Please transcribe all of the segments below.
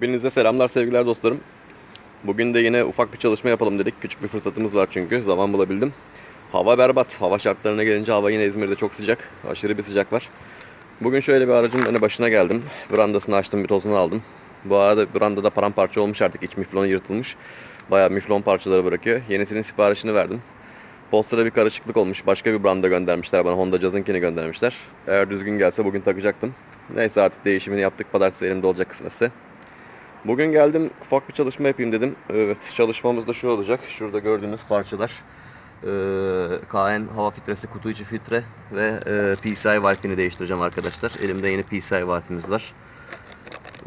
Hepinize selamlar sevgiler dostlarım. Bugün de yine ufak bir çalışma yapalım dedik. Küçük bir fırsatımız var çünkü zaman bulabildim. Hava berbat. Hava şartlarına gelince hava yine İzmir'de çok sıcak. Aşırı bir sıcak var. Bugün şöyle bir aracın önü başına geldim. Brandasını açtım bir tozunu aldım. Bu arada brandada paramparça olmuş artık. İç miflonu yırtılmış. Bayağı miflon parçaları bırakıyor. Yenisinin siparişini verdim. Postlara bir karışıklık olmuş. Başka bir branda göndermişler bana. Honda Jazz'ınkini göndermişler. Eğer düzgün gelse bugün takacaktım. Neyse artık değişimini yaptık. Pazartesi elimde olacak kısmetse. Bugün geldim ufak bir çalışma yapayım dedim. Evet çalışmamız da şu olacak. Şurada gördüğünüz parçalar. Ee, KN hava filtresi, kutu içi filtre ve e, PCI valfini değiştireceğim arkadaşlar. Elimde yeni PCI valfimiz var.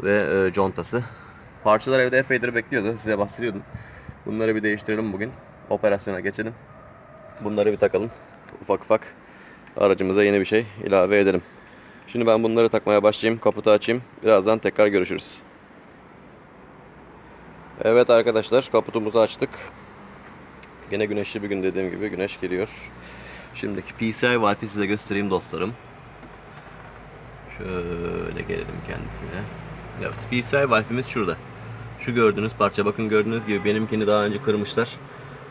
Ve e, contası. Parçalar evde epeydir bekliyordu. Size bahsediyordum. Bunları bir değiştirelim bugün. Operasyona geçelim. Bunları bir takalım. Ufak ufak aracımıza yeni bir şey ilave edelim. Şimdi ben bunları takmaya başlayayım. Kaputu açayım. Birazdan tekrar görüşürüz. Evet arkadaşlar kaputumuzu açtık. Yine güneşli bir gün dediğim gibi güneş geliyor. Şimdiki PCI valfi size göstereyim dostlarım. Şöyle gelelim kendisine. Evet PCI valfimiz şurada. Şu gördüğünüz parça bakın gördüğünüz gibi benimkini daha önce kırmışlar.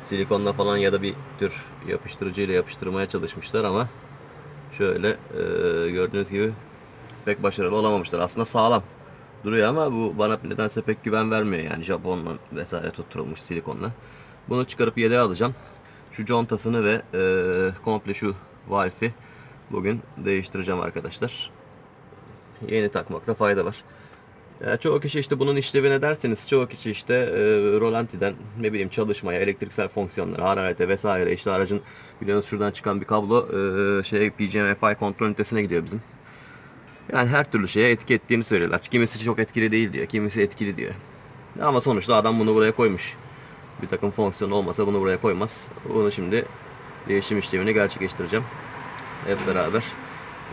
Silikonla falan ya da bir tür yapıştırıcı ile yapıştırmaya çalışmışlar ama şöyle e, gördüğünüz gibi pek başarılı olamamışlar. Aslında sağlam duruyor ama bu bana nedense pek güven vermiyor yani Japonla vesaire tutturulmuş silikonla. Bunu çıkarıp yedeğe alacağım. Şu contasını ve e, komple şu valfi bugün değiştireceğim arkadaşlar. Yeni takmakta fayda var. Ya çoğu kişi işte bunun işlevi ne derseniz çoğu kişi işte e, rolantiden ne bileyim çalışmaya, elektriksel fonksiyonlara, hararete vesaire işte aracın biliyorsunuz şuradan çıkan bir kablo e, şey PCMFI kontrol ünitesine gidiyor bizim. Yani her türlü şeye etki ettiğini söylüyorlar. Kimisi çok etkili değil diyor, kimisi etkili diyor. Ama sonuçta adam bunu buraya koymuş. Bir takım fonksiyon olmasa bunu buraya koymaz. Bunu şimdi değişim işlemini gerçekleştireceğim. Hep beraber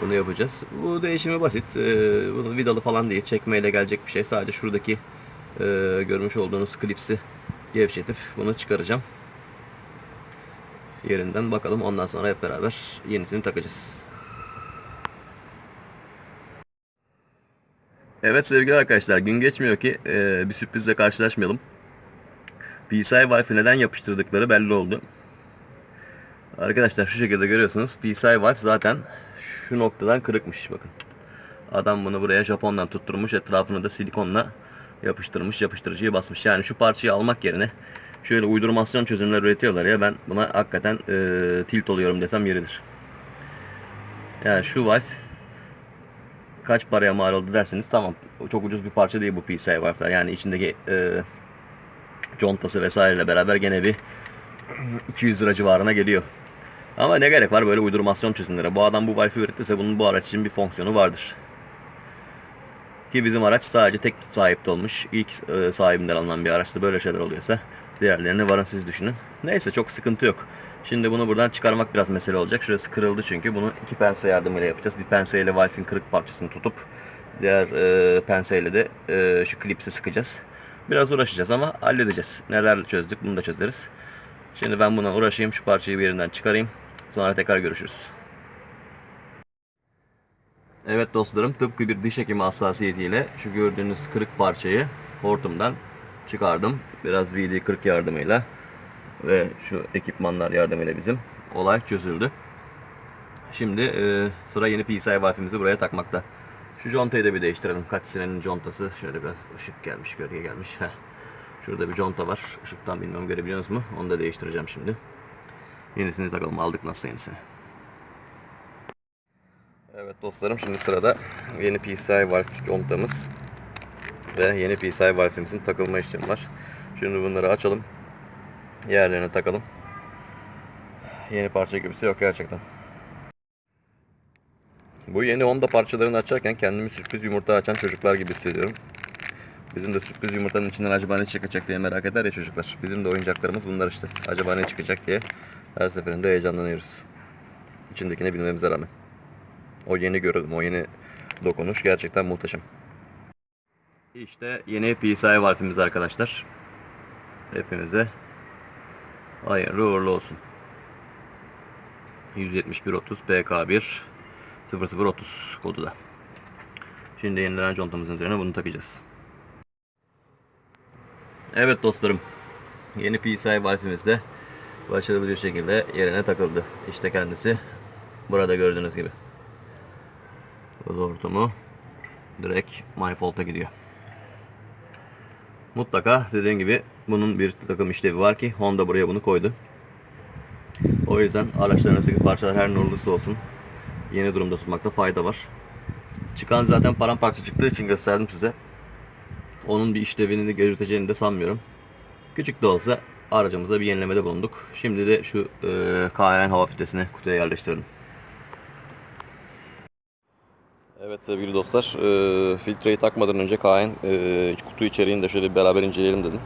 bunu yapacağız. Bu değişimi basit. Ee, bunu vidalı falan değil. Çekmeyle gelecek bir şey. Sadece şuradaki e, görmüş olduğunuz klipsi gevşetip bunu çıkaracağım. Yerinden bakalım. Ondan sonra hep beraber yenisini takacağız. Evet sevgili arkadaşlar gün geçmiyor ki e, bir sürprizle karşılaşmayalım. PCI valfi neden yapıştırdıkları belli oldu. Arkadaşlar şu şekilde görüyorsunuz PCI valve zaten şu noktadan kırıkmış bakın. Adam bunu buraya Japon'dan tutturmuş etrafını da silikonla yapıştırmış yapıştırıcıyı basmış. Yani şu parçayı almak yerine şöyle uydurmasyon çözümler üretiyorlar ya ben buna hakikaten e, tilt oluyorum desem yeridir. Yani şu valve kaç paraya mal oldu derseniz tamam çok ucuz bir parça değil bu PCI valve'ler. Yani içindeki e, contası vesaireyle beraber gene bir 200 lira civarına geliyor. Ama ne gerek var böyle uydurmasyon çözümlere. Bu adam bu valfi ürettiyse bunun bu araç için bir fonksiyonu vardır. Ki bizim araç sadece tek sahipte olmuş. İlk e, sahibinden alınan bir araçta böyle şeyler oluyorsa diğerlerini varın siz düşünün. Neyse çok sıkıntı yok. Şimdi bunu buradan çıkarmak biraz mesele olacak. Şurası kırıldı çünkü bunu iki pense yardımıyla yapacağız. Bir penseyle valfin kırık parçasını tutup diğer e, penseyle de e, şu klipsi sıkacağız. Biraz uğraşacağız ama halledeceğiz. Neler çözdük bunu da çözeriz. Şimdi ben buna uğraşayım şu parçayı bir yerinden çıkarayım. Sonra tekrar görüşürüz. Evet dostlarım tıpkı bir diş hekimi hassasiyetiyle şu gördüğünüz kırık parçayı hortumdan çıkardım. Biraz VD40 yardımıyla ve şu ekipmanlar yardımıyla bizim olay çözüldü. Şimdi e, sıra yeni PCI valfimizi buraya takmakta. Şu contayı da bir değiştirelim. Kaç senenin contası. Şöyle biraz ışık gelmiş, gölge gelmiş. Heh. Şurada bir conta var. Işıktan bilmiyorum görebiliyorsunuz mu? Onu da değiştireceğim şimdi. Yenisini takalım. Aldık nasıl yenisini. Evet dostlarım şimdi sırada yeni PCI valve contamız ve yeni PCI valfimizin takılma işlemi var. Şimdi bunları açalım. Yerlerine takalım. Yeni parça gibisi yok gerçekten. Bu yeni Honda parçalarını açarken kendimi sürpriz yumurta açan çocuklar gibi hissediyorum. Bizim de sürpriz yumurtanın içinden acaba ne çıkacak diye merak eder ya çocuklar. Bizim de oyuncaklarımız bunlar işte. Acaba ne çıkacak diye her seferinde heyecanlanıyoruz. İçindekini bilmemize rağmen. O yeni görünüm, o yeni dokunuş gerçekten muhteşem. İşte yeni PCI valfimiz arkadaşlar. Hepinize hayırlı uğurlu olsun. 17130 PK1 0030 kodu da. Şimdi yenilenen contamızın üzerine bunu takacağız. Evet dostlarım. Yeni PCI valfimiz de başarılı bir şekilde yerine takıldı. İşte kendisi burada gördüğünüz gibi. Hortumu direkt manifold'a gidiyor. Mutlaka dediğim gibi bunun bir takım işlevi var ki Honda buraya bunu koydu. O yüzden araçlarınızdaki parçalar her ne olursa olsun yeni durumda tutmakta fayda var. Çıkan zaten paramparça çıktığı için gösterdim size. Onun bir işlevini de görünteceğini de sanmıyorum. Küçük de olsa aracımıza bir yenilemede bulunduk. Şimdi de şu e, KN hava filtresini kutuya yerleştirdim. Evet sevgili dostlar, e, filtreyi takmadan önce KN e, kutu içeriğini de şöyle beraber inceleyelim dedim.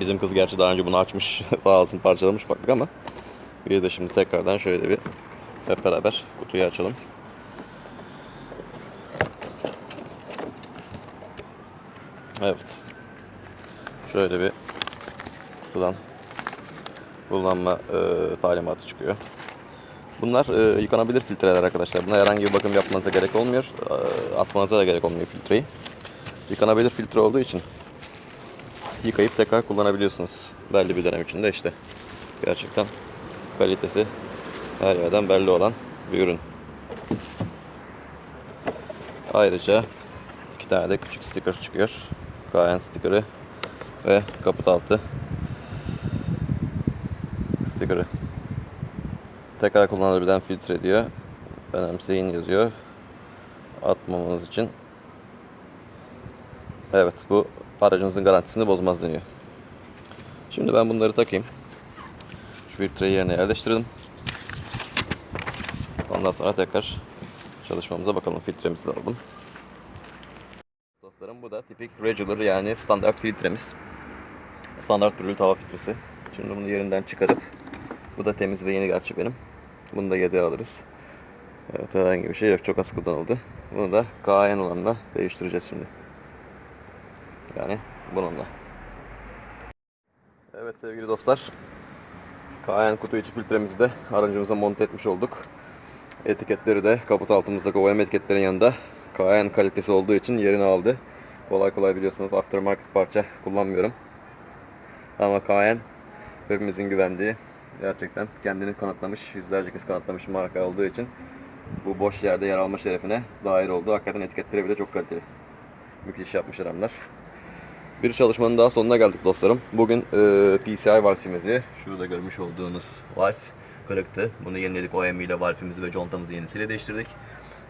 Bizim kız gerçi daha önce bunu açmış, sağ olsun parçalamış baktık ama bir de şimdi tekrardan şöyle bir hep beraber kutuyu açalım. Evet. Şöyle bir kutudan kullanma e, talimatı çıkıyor. Bunlar e, yıkanabilir filtreler arkadaşlar. Buna herhangi bir bakım yapmanıza gerek olmuyor. E, atmanıza da gerek olmuyor filtreyi. Yıkanabilir filtre olduğu için yıkayıp tekrar kullanabiliyorsunuz. Belli bir dönem içinde işte. Gerçekten kalitesi her yerden belli olan bir ürün. Ayrıca iki tane de küçük sticker çıkıyor. KN sticker'ı ve kaput altı sticker'ı. Tekrar kullanılabilen filtre diyor. Önemseyin yazıyor. Atmamanız için. Evet bu aracınızın garantisini bozmaz deniyor. Şimdi ben bunları takayım. Şu filtreyi yerine yerleştirdim. Ondan sonra tekrar çalışmamıza bakalım. Filtremizi alalım. Dostlarım bu da tipik regular yani standart filtremiz. Standart brült hava filtresi. Şimdi bunu yerinden çıkarıp bu da temiz ve yeni gerçi benim. Bunu da yedeğe alırız. Evet herhangi bir şey yok. Çok az kullanıldı. Bunu da KN olanla değiştireceğiz şimdi. Yani bununla. Evet sevgili dostlar. KN kutu içi filtremizi de aracımıza monte etmiş olduk. Etiketleri de kaput altımızdaki OEM etiketlerin yanında KN kalitesi olduğu için yerini aldı. Kolay kolay biliyorsunuz aftermarket parça kullanmıyorum. Ama KN hepimizin güvendiği gerçekten kendini kanıtlamış, yüzlerce kez kanıtlamış marka olduğu için bu boş yerde yer alma şerefine dair oldu. Hakikaten etiketleri bile çok kaliteli. Müthiş yapmış adamlar. Bir çalışmanın daha sonuna geldik dostlarım. Bugün e, PCI valfimizi, şurada görmüş olduğunuz valf kırıktı. Bunu yeniledik OEM ile valfimizi ve contamızı yenisiyle değiştirdik.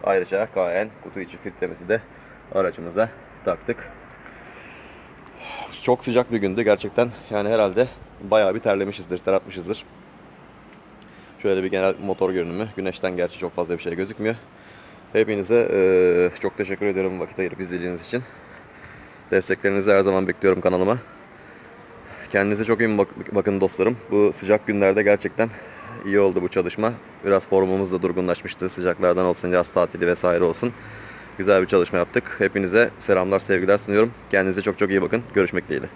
Ayrıca KN kutu içi filtremizi de aracımıza taktık. Çok sıcak bir gündü gerçekten. Yani herhalde bayağı bir terlemişizdir, ter atmışızdır. Şöyle bir genel motor görünümü. Güneşten gerçi çok fazla bir şey gözükmüyor. Hepinize e, çok teşekkür ederim vakit ayırıp izlediğiniz için. Desteklerinizi her zaman bekliyorum kanalıma. Kendinize çok iyi bak- bakın dostlarım. Bu sıcak günlerde gerçekten iyi oldu bu çalışma. Biraz formumuz da durgunlaşmıştı. Sıcaklardan olsun, yaz tatili vesaire olsun. Güzel bir çalışma yaptık. Hepinize selamlar, sevgiler sunuyorum. Kendinize çok çok iyi bakın. Görüşmek dileğiyle.